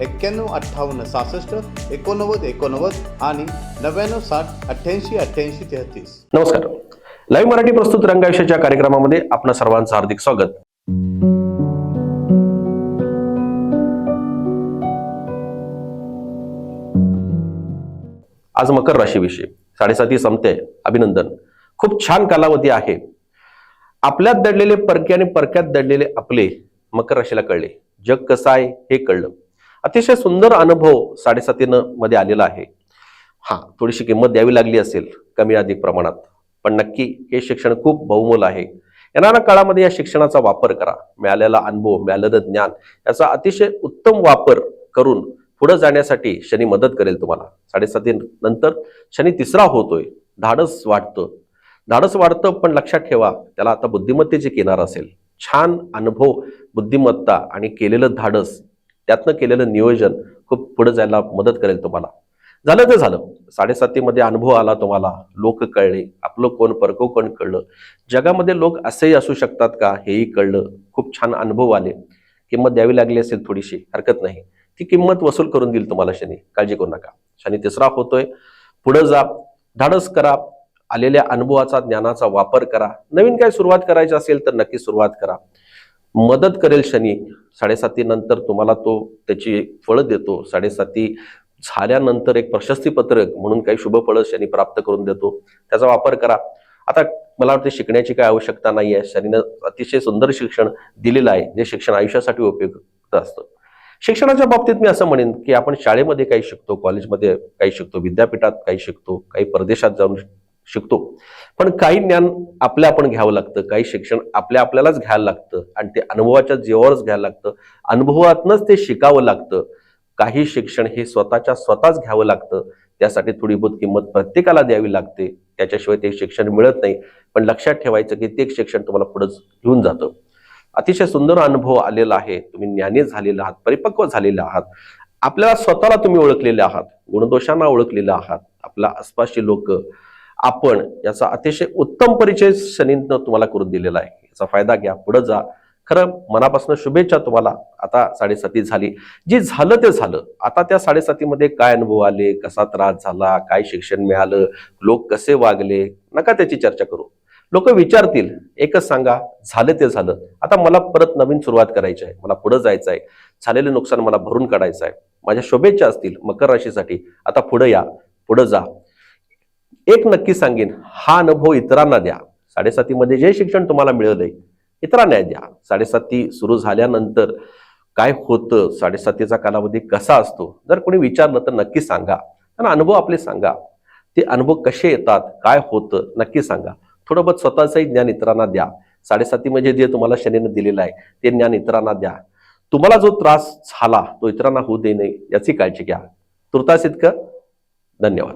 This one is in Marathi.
एक्क्याण्णव अठ्ठावन्न सहासष्ट एकोणनव्वद एकोणनव्वद आणि नव्याण्णव साठ अठ्ठ्याऐंशी अठ्ठ्याऐंशी तेहतीस. नमस्कार. लाईव्ह मराठी प्रस्तुत रंगाविषयाच्या कार्यक्रमामध्ये आपणा सर्वांचं हार्दिक स्वागत. आज मकर राशीविषयी साडेसाती संपते. अभिनंदन. खूप छान कालावधी आहे. आपल्यात दडलेले परके आणि परक्यात दडलेले आपले मकर राशीला कळले. जग कसं आहे हे कळलं. अतिशय सुंदर अनुभव साडेसातीनं मध्ये आलेला आहे. हा थोडीशी किंमत द्यावी लागली असेल कमी अधिक प्रमाणात. पण नक्की हे शिक्षण खूप बहुमोल आहे. येणाऱ्या काळामध्ये या शिक्षणाचा वापर करा. मिळालेला अनुभव मिळालेलं ज्ञान याचा अतिशय उत्तम वापर करून पुढे जाण्यासाठी शनी मदत करेल तुम्हाला. साडेसाती नंतर शनी तिसरा होतोय. धाडस वाढतं. धाडस वाढतं पण लक्षात ठेवा त्याला आता बुद्धिमत्तेची किनार असेल. छान अनुभव बुद्धिमत्ता आणि केलेलं धाडस त्यातनं केलेलं नियोजन खूप पुढे जायला मदत करेल तुम्हाला. झालं तर झालं. साडेसातीमध्ये अनुभव आला तुम्हाला. लोक कळले. आपलं कोण परको कोण कळलं. जगामध्ये लोक असेही असू शकतात का? हेही कळलं. खूप छान अनुभव आले. किंमत द्यावी लागली असेल थोडीशी. हरकत नाही. ती किंमत वसूल करून देईल तुम्हाला शनी. काळजी करू नका. शनी तिसरा होतोय. पुढे जा. धाडस करा. आलेल्या अनुभवाचा ज्ञानाचा वापर करा. नवीन काय सुरुवात करायची असेल तर नक्की सुरुवात करा. मदत करेल शनी. साडेसाती नंतर तुम्हाला तो त्याची फळं देतो. साडेसाती झाल्यानंतर एक प्रशस्तीपत्रक म्हणून काही शुभ फळं शनी प्राप्त करून देतो. त्याचा वापर करा. आता मला वाटतं शिकण्याची काय आवश्यकता नाही आहे शनीनं अतिशय सुंदर शिक्षण दिलेलं आहे जे शिक्षण आयुष्यासाठी उपयुक्त असतं. शिक्षणाच्या बाबतीत मी असं म्हणेन की आपण शाळेमध्ये काही शिकतो कॉलेजमध्ये काही शिकतो विद्यापीठात काही शिकतो काही परदेशात जाऊन शिकतो. पण काही ज्ञान आपल्या आपण घ्यावं लागतं काही शिक्षण आपल्या आपल्यालाच घ्यायला लागतं आणि ते अनुभवाच्या जीवावरच घ्यायला लागतं. अनुभवातनंच ते शिकावं लागतं. काही शिक्षण हे स्वतःच्या स्वतःच घ्यावं लागतं. त्यासाठी थोडी बहुत किंमत प्रत्येकाला द्यावी लागते. त्याच्याशिवाय ते शिक्षण मिळत नाही. पण लक्षात ठेवायचं की ते शिक्षण तुम्हाला पुढे घेऊन जातं. अतिशय सुंदर अनुभव आलेला आहे. तुम्ही ज्ञानी झालेले आहात परिपक्व झालेले आहात. आपल्याला स्वतःला तुम्ही ओळखलेले आहात. गुणदोषांना ओळखलेले आहात. आपला आसपासची लोक आपण याचा अतिशय उत्तम परिचय शनीनं तुम्हाला करून दिलेला आहे. याचा फायदा घ्या पुढे जा. खरं मनापासून शुभेच्छा तुम्हाला. आता साडेसाती झाली. जे झालं ते झालं. आता त्या साडेसातीमध्ये काय अनुभव आले? कसा त्रास झाला? काय शिक्षण मिळालं? लोक कसे वागले? नका त्याची चर्चा करू. लोक विचारतील एकच सांगा झालं ते झालं. आता मला परत नवीन सुरुवात करायची आहे. मला पुढे जायचं आहे. झालेलं नुकसान मला भरून काढायचं आहे. माझ्या शुभेच्छा असतील मकर राशीसाठी. आता पुढे या. पुढे जा. एक नक्की सांगेन हा अनुभव इतरांना द्या. साडेसातीमध्ये जे शिक्षण तुम्हाला मिळालंय इतरांना द्या. साडेसाती सुरू झाल्यानंतर काय होतं साडेसातीचा कालावधी कसा असतो जर कोणी विचारलं तर नक्की सांगा. आणि अनुभव आपले सांगा. ते अनुभव कसे येतात काय होतं नक्की सांगा. थोडं बहुत स्वतःचंही ज्ञान इतरांना द्या. साडेसातीमध्ये जे तुम्हाला शनीनं दिलेलं आहे ते ज्ञान इतरांना द्या. तुम्हाला जो त्रास झाला तो इतरांना होऊ दे नाही याची काळजी घ्या. तुर्तास इतकं. धन्यवाद.